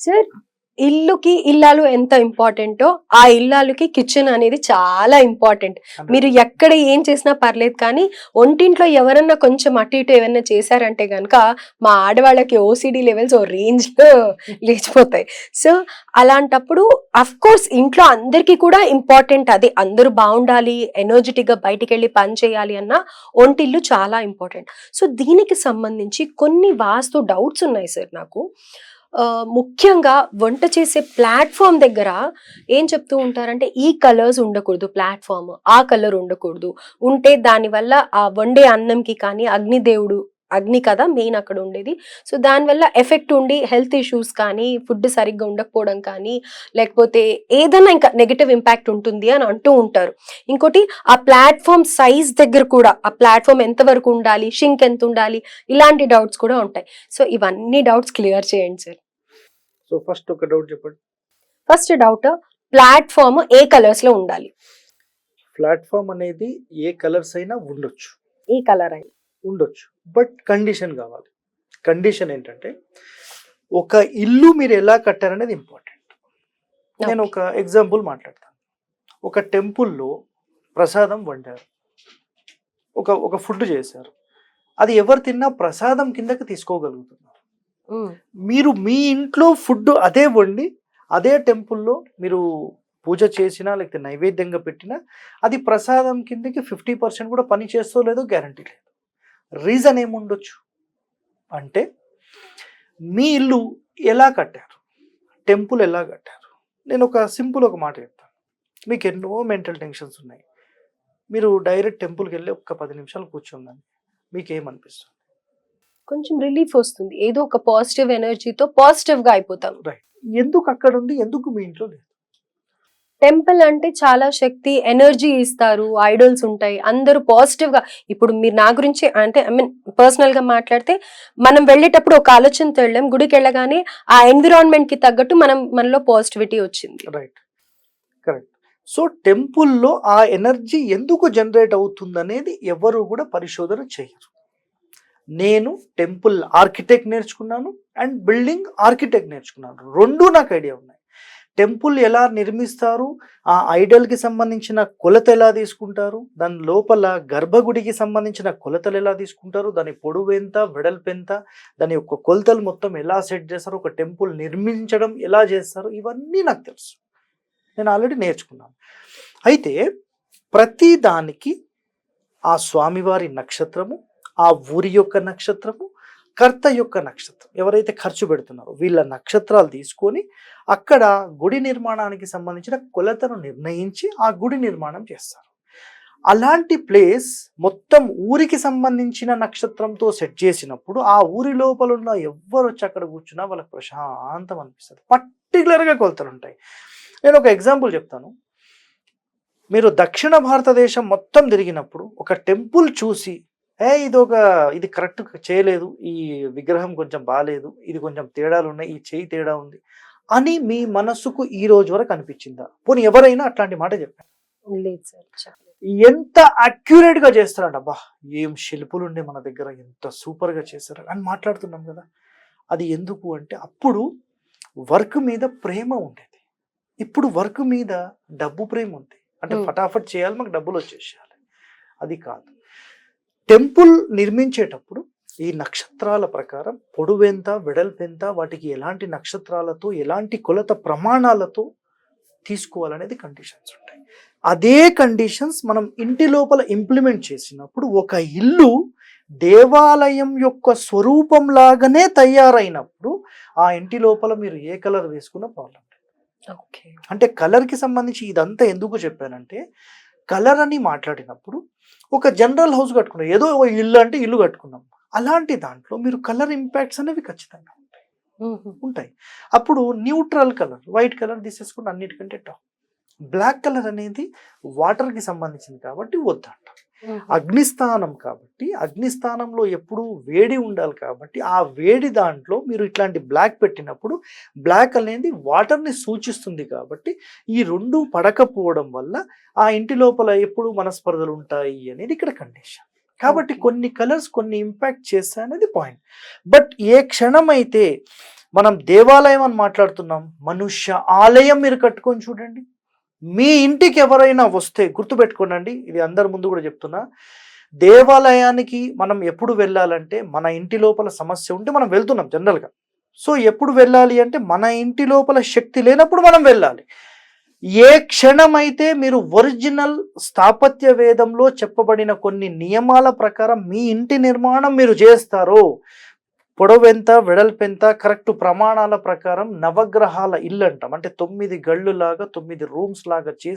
Sir ఇల్లుకి ఇల్లాలు ఎంత ఇంపార్టెంటో ఆ ఇల్లాలుకి కిచెన్ అనేది చాలా ఇంపార్టెంట్. మీరు ఎక్కడ ఏం చేసినా పర్లేదు కానీ ఒంటింట్లో ఎవరన్నా కొంచెం అటు ఇటు ఏమైనా చేశారంటే గనక మా ఆడవాళ్ళకి ఓసిడి లెవెల్స్ ఓ రేంజ్లో లేచిపోతాయి. సో అలాంటప్పుడు అఫ్ కోర్స్ ఇంట్లో అందరికీ కూడా ఇంపార్టెంట్ అది. అందరూ బాగుండాలి ఎనర్జెటిక్గా బయటికి వెళ్ళి పని చేయాలి అన్న ఒంటిల్లు చాలా ఇంపార్టెంట్. సో దీనికి సంబంధించి కొన్ని వాస్తు డౌట్స్ ఉన్నాయి సార్ నాకు. ముఖ్యంగా వంట చేసే ప్లాట్ఫామ్ దగ్గర ఏం చెప్తూ ఉంటారంటే ఈ కలర్స్ ఉండకూడదు ప్లాట్ఫామ్ ఆ కలర్ ఉండకూడదు. ఉంటే దానివల్ల ఆ వండే అన్నంకి కానీ అగ్నిదేవుడు అగ్ని కదా మెయిన్ అక్కడ ఉండేది. సో దానివల్ల ఎఫెక్ట్ ఉండి హెల్త్ ఇష్యూస్ కానీ ఫుడ్ సరిగ్గా ఉండకపోవడం కానీ లేకపోతే ఏదైనా ఇంకా నెగటివ్ ఇంపాక్ట్ ఉంటుంది అని అంటూ ఉంటారు. ఇంకోటి ఆ ప్లాట్ఫామ్ సైజ్ దగ్గర కూడా ఆ ప్లాట్ఫామ్ ఎంతవరకు ఉండాలి షింక్ ఎంత ఉండాలి ఇలాంటి డౌట్స్ కూడా ఉంటాయి. సో ఇవన్నీ డౌట్స్ క్లియర్ చేయండి సార్ సో ఫస్ట్ ఒక డౌట్ చెప్పండి. ఫస్ట్ డౌట్ ప్లాట్ఫామ్ ఏ కలర్స్లో ఉండాలి? ప్లాట్ఫామ్ అనేది ఏ కలర్స్ అయినా ఉండొచ్చు. ఏ కలర్ అయినా. ఉండొచ్చు. బట్ కండిషన్ కావాలి. కండిషన్ ఏంటంటే ఒక ఇల్లు మీరు ఎలా కట్టారనేది ఇంపార్టెంట్. నేను ఒక ఎగ్జాంపుల్ మాట్లాడతాను. ఒక టెంపుల్లో ప్రసాదం వండారు. ఒక ఒక ఫుడ్ చేశారు. అది ఎవరు తిన్నా ప్రసాదం కిందకి తీసుకోగలుగుతున్నారు ఉమ్, మీరు మీ ఇంట్లో ఫుడ్ అదే వండి అదే టెంపుల్లో మీరు పూజ చేసినా లేకపోతే నైవేద్యంగా పెట్టినా అది ప్రసాదం కిందకి ఫిఫ్టీ పర్సెంట్ కూడా పని చేస్తో లేదో గ్యారంటీ లేదు. రీజన్ ఏముండొచ్చు? అంటే మీ ఇల్లు ఎలా కట్టారు? టెంపుల్ ఎలా కట్టారు? నేను ఒక సింపుల్ ఒక మాట చెప్తాను. మీకు ఎన్నో మెంటల్ టెన్షన్స్ ఉన్నాయి. మీరు డైరెక్ట్ టెంపుల్కి వెళ్ళి ఒక పది నిమిషాలు కూర్చుందండి మీకు ఏమనిపిస్తుంది కొంచెం రిలీఫ్ వస్తుంది. ఏదో ఒక పాజిటివ్ ఎనర్జీతో పాజిటివ్గా అయిపోతాం ఎందుకు అక్కడ ఉంది ఎందుకు మీ ఇంట్లో లేదు? టెంపుల్ అంటే చాలా శక్తి ఎనర్జీ ఇస్తారు. ఐడల్స్ ఉంటాయి. అందరూ పాజిటివ్గా ఇప్పుడు మీరు నా గురించి అంటే ఐ మీన్ పర్సనల్గా మాట్లాడితే మనం వెళ్ళేటప్పుడు ఒక ఆలోచనతో వెళ్ళాం గుడికి వెళ్ళగానే ఆ ఎన్విరాన్మెంట్కి తగ్గట్టు మనం మనలో పాజిటివిటీ వచ్చింది. రైట్ కరెక్ట్ సో టెంపుల్లో ఆ ఎనర్జీ ఎందుకు జనరేట్ అవుతుందనేది ఎవరు కూడా పరిశోధన చేయరు. నేను టెంపుల్ ఆర్కిటెక్ట్ నేర్చుకున్నాను అండ్ బిల్డింగ్ ఆర్కిటెక్ట్ నేర్చుకున్నాను. రెండు నాకు ఐడియా ఉన్నాయి. టెంపుల్ ఎలా నిర్మిస్తారు? ఆ ఐడల్కి సంబంధించిన కొలత ఎలా తీసుకుంటారు? దాని లోపల గర్భగుడికి సంబంధించిన కొలతలు ఎలా తీసుకుంటారు? దాని పొడవు ఎంత? వెడల్పు ఎంత? దాని యొక్క కొలతలు మొత్తం ఎలా సెట్ చేస్తారు? ఒక టెంపుల్ నిర్మించడం ఎలా చేస్తారు? ఇవన్నీ నాకు తెలుసు. నేను ఆల్రెడీ నేర్చుకున్నాను. అయితే ప్రతి దానికి ఆ స్వామివారి నక్షత్రము ఆ ఊరి యొక్క నక్షత్రము కర్త యొక్క నక్షత్రం. ఎవరైతే ఖర్చు పెడుతున్నారో వీళ్ళ నక్షత్రాలు తీసుకొని అక్కడ గుడి నిర్మాణానికి సంబంధించిన కొలతను నిర్ణయించి ఆ గుడి నిర్మాణం చేస్తారు. అలాంటి ప్లేస్ మొత్తం ఊరికి సంబంధించిన నక్షత్రంతో సెట్ చేసినప్పుడు ఆ ఊరి లోపల ఉన్న ఎవ్వరు వచ్చి అక్కడ కూర్చున్నా వాళ్ళకి ప్రశాంతం అనిపిస్తుంది. పర్టికులర్గా కొలతలు ఉంటాయి. నేను ఒక ఎగ్జాంపుల్ చెప్తాను. మీరు దక్షిణ భారతదేశం మొత్తం తిరిగినప్పుడు ఒక టెంపుల్ చూసి ఏ ఇది ఒక ఇది కరెక్ట్ చేయలేదు. ఈ విగ్రహం కొంచెం బాగాలేదు ఇది కొంచెం తేడాలు ఉన్నాయి. ఈ చేయి తేడా ఉంది అని మీ మనస్సుకు ఈ రోజు వరకు అనిపించిందా? పోనీ ఎవరైనా అట్లాంటి మాట చెప్పారు. ఎంత అక్యురేట్గా చేస్తారంట. అబ్బా ఏం శిల్పులు ఉండే మన దగ్గర. ఎంత సూపర్గా చేశారు అని మాట్లాడుతున్నాం కదా. అది ఎందుకు అంటే అప్పుడు వర్క్ మీద ప్రేమ ఉండేది. ఇప్పుడు వర్క్ మీద డబ్బు ప్రేమ ఉంది. అంటే. ఫటాఫట్ చేయాలి మాకు డబ్బులు వచ్చేసేయాలి. అది కాదు. టెంపుల్ నిర్మించేటప్పుడు ఈ నక్షత్రాల ప్రకారం పొడవెంత వెడల్పెంత వాటికి ఎలాంటి నక్షత్రాలతో ఎలాంటి కొలత ప్రమాణాలతో తీసుకోవాలనేది కండిషన్స్ ఉంటాయి. అదే కండిషన్స్ మనం ఇంటి లోపల ఇంప్లిమెంట్ చేసినప్పుడు ఒక ఇల్లు దేవాలయం యొక్క స్వరూపం లాగానే తయారైనప్పుడు ఆ ఇంటి లోపల మీరు ఏ కలర్ వేసుకున్న ప్రాబ్లం ఓకే. అంటే కలర్కి సంబంధించి ఇదంతా ఎందుకు చెప్పానంటే కలర్ అని మాట్లాడినప్పుడు ఒక జనరల్ హౌస్ కట్టుకున్నాం. ఏదో ఒక ఇల్లు అంటే ఇల్లు కట్టుకున్నాం. అలాంటి దాంట్లో మీరు కలర్ ఇంపాక్ట్స్ అనేవి ఖచ్చితంగా ఉంటాయి. ఉంటాయి. అప్పుడు న్యూట్రల్ కలర్ వైట్ కలర్ తీసేసుకుని అన్నిటికంటే టాప్. బ్లాక్ కలర్ అనేది వాటర్కి సంబంధించింది కాబట్టి వద్దంట. అగ్నిస్థానం కాబట్టి అగ్నిస్థానంలో ఎప్పుడూ వేడి ఉండాలి కాబట్టి ఆ వేడి దాంట్లో మీరు ఇట్లాంటి బ్లాక్ పెట్టినప్పుడు బ్లాక్ అనేది వాటర్ని సూచిస్తుంది కాబట్టి ఈ రెండు పడకపోవడం వల్ల ఆ ఇంటి లోపల ఎప్పుడు మనస్పర్ధలు ఉంటాయి అనేది ఇక్కడ కండిషన్ కాబట్టి. కొన్ని కలర్స్ కొన్ని ఇంపాక్ట్ చేస్తాయి అనేది పాయింట్ బట్ ఏ క్షణం అయితే మనం దేవాలయం అని మాట్లాడుతున్నాం మనుష్య ఆలయం మీరు కట్టుకొని చూడండి. మీ ఇంటికి ఎవరైనా వస్తే గుర్తుపెట్టుకోనండి ఇది అందరి ముందు కూడా చెప్తున్నా. దేవాలయానికి మనం ఎప్పుడు వెళ్ళాలంటే మన ఇంటి లోపల సమస్య ఉంటే మనం వెళ్తున్నాం జనరల్గా. సో ఎప్పుడు వెళ్ళాలి అంటే మన ఇంటి లోపల శక్తి లేనప్పుడు మనం వెళ్ళాలి. ఏ క్షణమైతే మీరు ఒరిజినల్ స్థాపత్య వేదంలో చెప్పబడిన కొన్ని నియమాల ప్రకారం మీ ఇంటి నిర్మాణం మీరు చేస్తారో పొడవెంత వెడల్పెంత కరెక్ట్ ప్రమాణాల ప్రకారం నవగ్రహాల ఇల్లు అంటాం అంటే తొమ్మిది గళ్ళు లాగా తొమ్మిది రూమ్స్ లాగా చేసి